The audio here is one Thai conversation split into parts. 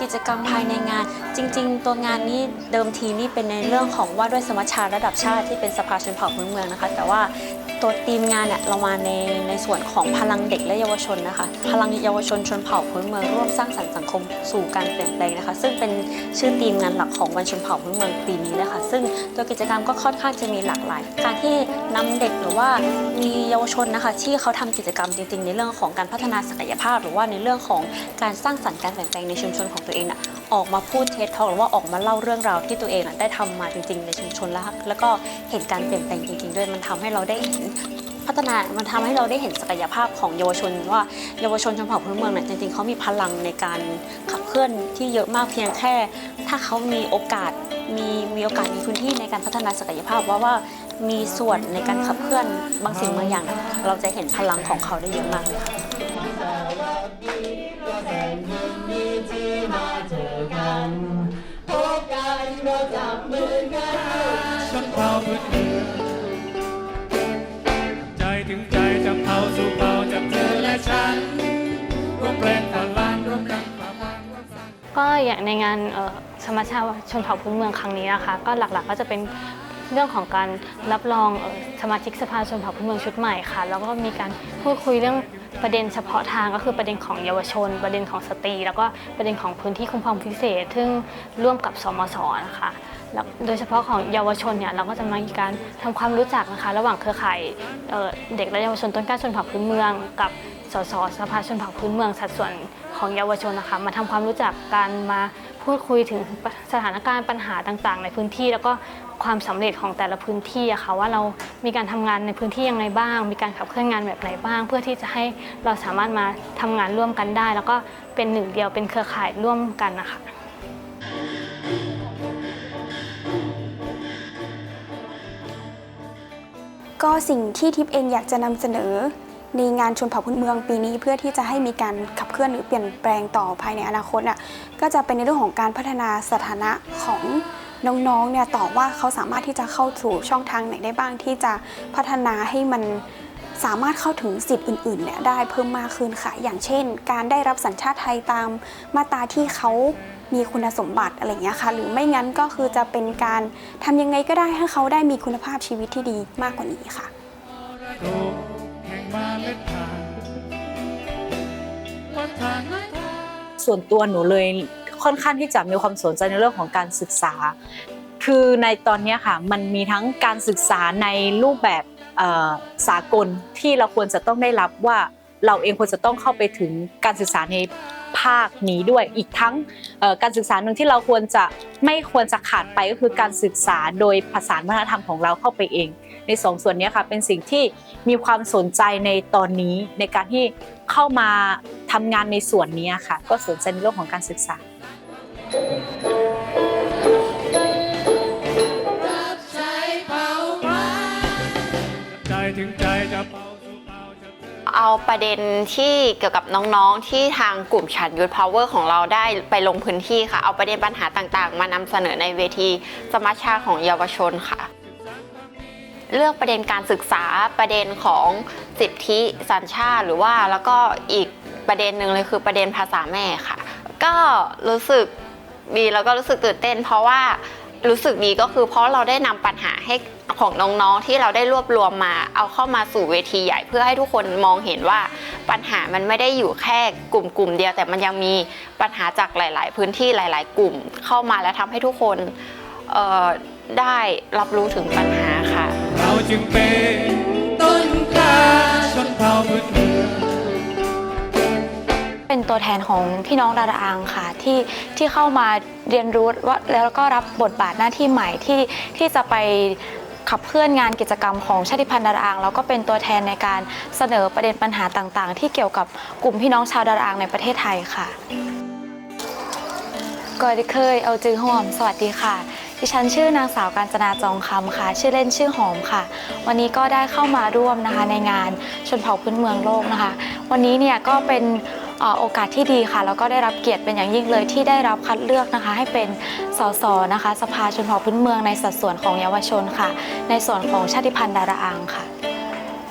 กิจกรรมภายในงาน จริง ๆ ตัวงานนี้เดิมทีนี่เป็นในเรื่องของว่าด้วยสมัชชาระดับชาติที่เป็นสภาชนเผ่าพื้นเมืองนะคะ แต่ว่าตัวทีมงานเนี่ยเรามาในในส่วนของพลังเด็กและเยาวชนนะคะ พลังเยาวชนชนเผ่าพื้นเมืองร่วมสร้างสรรค์สังคมสู่การเปลี่ยนแปลงนะคะ ซึ่งเป็นชื่อทีมงานหลักของวันชนเผ่าพื้นเมืองปีนี้เลยค่ะซึ่งตัวกิจกรรมก็ค่อนข้างจะมีหลากหลาย การที่นำเด็กหรือว่ามีเยาวชนนะคะ ที่เขาทำกิจกรรมจริง ๆ ในเรื่องของการพัฒนาศักยภาพ หรือว่าในเรื่องของการสร้างสรรค์การเปลี่ยนแปลงในชุมชนของตัวเองน่ะออกมาพูดเท็จทหรือว่าออกมาเล่าเรื่องราวที่ตัวเองได้ทำมาจริง ๆ ในชุมชนแล้วแล้วก็เห็นการเปลี่ยนแปลงจริง ๆ ด้วยมันทำให้เราได้เห็นพัฒนา มันทำให้เราได้เห็นศักยภาพของเยาวชน ว่าเยาวชนชนเผ่าพื้นเมืองเนี่ยจริงๆเขามีพลังในการขับเคลื่อนที่เยอะมากเพียงแค่ ถ้าเขามีโอกาสมีมีโอกาสมีพื้นที่ในการพัฒนาศักยภาพว่าว่ามีส่วนในการขับเคลื่อนบางสิ่งบางอย่าง เราจะเห็นพลังของเขาได้เยอะมากเลยค่ะ พื้นเมืองใจถึงใจจะเผาสู่เผาจากเธอและฉันร่วมแรงพลังร่วมกันฝ่าฟันร่วมสร้าง ก็อย่างในงานเอ่อสมัชชาชนเผ่าพื้นเมืองครั้งนี้นะคะ ก็หลักๆก็จะเป็นเรื่องของการรับรองเอ่อสมาชิกสภาชนเผ่าพื้นเมืองชุดใหม่ค่ะ แล้วก็มีการพูดคุยเรื่อง ประเด็นเฉพาะทางก็คือประเด็นของเยาวชน ประเด็นของสตรี แล้วก็ประเด็นของพื้นที่คุ้มครองพิเศษ ซึ่งร่วมกับสมสนะคะแล้วโดยเฉพาะของเยาวชนเนี่ยเราก็จะมีการทำความรู้จักนะคะ ระหว่างเครือข่ายเเด็กและเยาวชนต้นกล้าชนเผ่าพื้นเมือง กับสสสภาชนเผ่าพื้นเมือง สัดส่วนของเยาวชนนะคะ มาทำความรู้จักกันมา พูดคุยถึงสถานการณ์ปัญหาต่างๆ ในพื้นที่ แล้วก็ความสำเร็จของแต่ละพื้นที่อะค่ะว่าเรามีการทำงานในพื้นที่ยังไงบ้าง มีการขับเคลื่อนงานแบบไหนบ้าง เพื่อที่จะให้เราสามารถมาทำงานร่วมกันได้ แล้วก็เป็นหนึ่งเดียวเป็นเครือข่ายร่วมกันนะคะก็สิ่งที่ทิพย์เองอยากจะนำเสนอ ในงานชนเผ่าพื้นเมืองปีนี้เพื่อที่จะให้มีการขับเคลื่อนหรือเปลี่ยนแปลงต่อภายในอนาคตอะก็จะเป็นในเรื่องของการพัฒนาสถานะของน้องๆเนี่ยต่อว่าเขาสามารถที่จะเข้าสู่ช่องทางไหนได้บ้างที่จะพัฒนาให้มันสามารถเข้าถึงสิทธิ์อื่นๆเนี่ยได้เพิ่มมากขึ้นค่ะ อย่างเช่น การได้รับสัญชาติไทยตามมาตราที่เขามีคุณสมบัติอะไรอย่างเงี้ยค่ะ หรือไม่งั้นก็คือจะเป็นการทำยังไงก็ได้ให้เขาได้มีคุณภาพชีวิตที่ดีมากกว่านี้ค่ะ มาเล็ดผ่านวัฒนธรรมส่วนตัวหนูเลยค่อนข้างที่จะมีความสนใจในเรื่องของการศึกษา คือในตอนนี้ค่ะมันมีทั้งการศึกษาในรูปแบบสากลที่เราควรจะต้องได้รับว่าเราเองควรจะต้องเข้าไปถึงการศึกษาในภาคนี้ด้วยอีกทั้งการศึกษาหนึ่งที่เราควรจะไม่ควรจะขาดไปก็คือการศึกษาโดยผสานวัฒนธรรมของเราเข้าไปเอง ในสองส่วนเนี้ยค่ะเป็นสิ่งที่มีความสนใจในตอนนี้ในการที่เข้ามาทำงานในส่วนนี้ค่ะ ก็สนใจในเรื่องของการศึกษาใจถึงใจจะเผาสู่เผาจากเธอเอาประเด็นที่เกี่ยวกับน้องๆ ที่ทางกลุ่มฉันยุทธพาวเวอร์ของเราได้ไปลงพื้นที่ค่ะ เอาประเด็นปัญหาต่างๆ มานำเสนอในเวทีสมัชชาของเยาวชนค่ะ เลือกประเด็นการศึกษาประเด็นของสิทธิสัญชาติ หรือว่าแล้วก็อีกประเด็นหนึ่งเลยคือประเด็นภาษาแม่ค่ะ ก็รู้สึกดีแล้วก็รู้สึกตื่นเต้น เพราะว่ารู้สึกดีก็คือเพราะเราได้นำปัญหาให้ของน้องๆที่เราได้รวบรวมมา เอาเข้ามาสู่เวทีใหญ่เพื่อให้ทุกคนมองเห็นว่าปัญหามันไม่ได้อยู่แค่กลุ่มๆเดียว แต่มันยังมีปัญหาจากหลาย ๆ พื้นที่หลาย ๆ กลุ่มเข้ามาแล้วทำให้ทุกคนได้รับรู้ถึงปัญหา จึงเป็นต้นกล้าชนเผ่าพื้นเมืองเป็นตัวแทนของพี่น้องดาราอังค่ะที่ที่เข้ามาเรียนรู้ว่าแล้วก็รับบทบาทหน้าที่ใหม่ที่ที่จะไปขับเคลื่อนงานกิจกรรมของชาติพันธุ์ดาราอังแล้วก็เป็นตัวแทนในการเสนอประเด็นปัญหาต่างๆ ที่เกี่ยวกับกลุ่มพี่น้องชาวดาราอังในประเทศไทยค่ะก็ได้เคยเอาจือห่วมสวัสดีค่ะ ดิฉันชื่อนางสาวกาญจนาจองคำค่ะ ชื่อเล่นชื่อหอมค่ะ วันนี้ก็ได้เข้ามาร่วมนะคะในงานชนเผ่าพื้นเมืองโลกนะคะ วันนี้เนี่ยก็เป็นโอกาสที่ดีค่ะ แล้วก็ได้รับเกียรติเป็นอย่างยิ่งเลยที่ได้รับคัดเลือกนะคะ ให้เป็นสสนะคะ สภาชนเผ่าพื้นเมืองในสัดส่วนของเยาวชนค่ะ ในส่วนของชาติพันธุ์ดาราอังค่ะ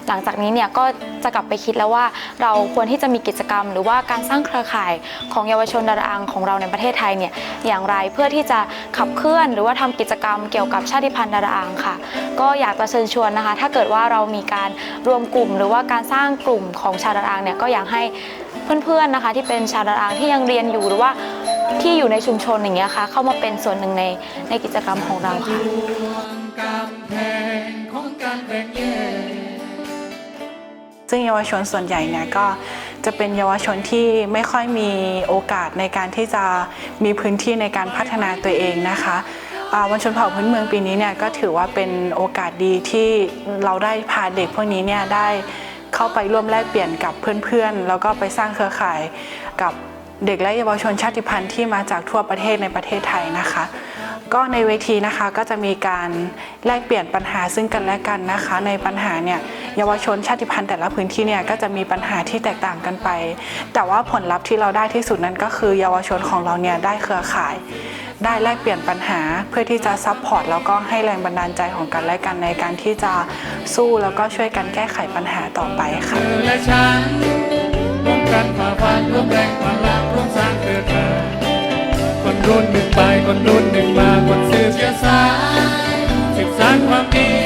หลังจากนี้เนี่ยก็จะกลับไปคิดแล้วว่าเราควรที่จะมีกิจกรรม หรือว่าการสร้างเครือข่ายของเยาวชนดาราอังของเราในประเทศไทยเนี่ยอย่างไรเพื่อที่จะขับเคลื่อน หรือว่าทำกิจกรรมเกี่ยวกับชาติพันธุ์ดาราอังค่ะ ก็อยากจะเชิญชวนนะคะ ถ้าเกิดว่าเรามีการรวมกลุ่ม หรือว่าการสร้างกลุ่มของชาวดาราอังเนี่ยก็อยากให้เพื่อนๆนะคะ ที่เป็นชาวดาราอังที่ยังเรียนอยู่หรือว่าที่อยู่ในชุมชนอย่างเงี้ยค่ะ เข้ามาเป็นส่วนหนึ่งในในกิจกรรมของเราค่ะ ซึ่งเยาวชนส่วนใหญ่เนี่ยก็จะเป็นเยาวชนที่ไม่ค่อยมีโอกาสในการที่จะมีพื้นที่ในการพัฒนาตัวเองนะคะวันชนเผ่าพื้นเมืองปีนี้เนี่ยก็ถือว่าเป็นโอกาสดีที่เราได้พาเด็กพวกนี้เนี่ยได้เข้าไปร่วมแลกเปลี่ยนกับเพื่อนๆ แล้วก็ไปสร้างเครือข่ายกับ เด็กและเยาวชนชาติพันธุ์ที่มาจากทั่วประเทศในประเทศไทยนะคะ ก็ในเวทีนะคะก็จะมีการแลกเปลี่ยนปัญหาซึ่งกันและกันนะคะ ในปัญหาเนี่ยเยาวชนชาติพันธุ์แต่ละพื้นที่เนี่ยก็จะมีปัญหาที่แตกต่างกันไป แต่ว่าผลลัพธ์ที่เราได้ที่สุดนั้นก็คือ เยาวชนของเราเนี่ยได้เครือข่าย ได้แลกเปลี่ยนปัญหาเพื่อที่จะซัพพอร์ตแล้วก็ให้แรงบันดาลใจของกันและกันในการที่จะสู้แล้วก็ช่วยกันแก้ไขปัญหาต่อไปค่ะ กันฝ่าฟันร่วมแรงพลังร่วมสร้างเกิดมาคนรุ่นหนึ่งไปคนรุ่นหนึ่งมาคนสื่อเชื้อสายสืบสานความดี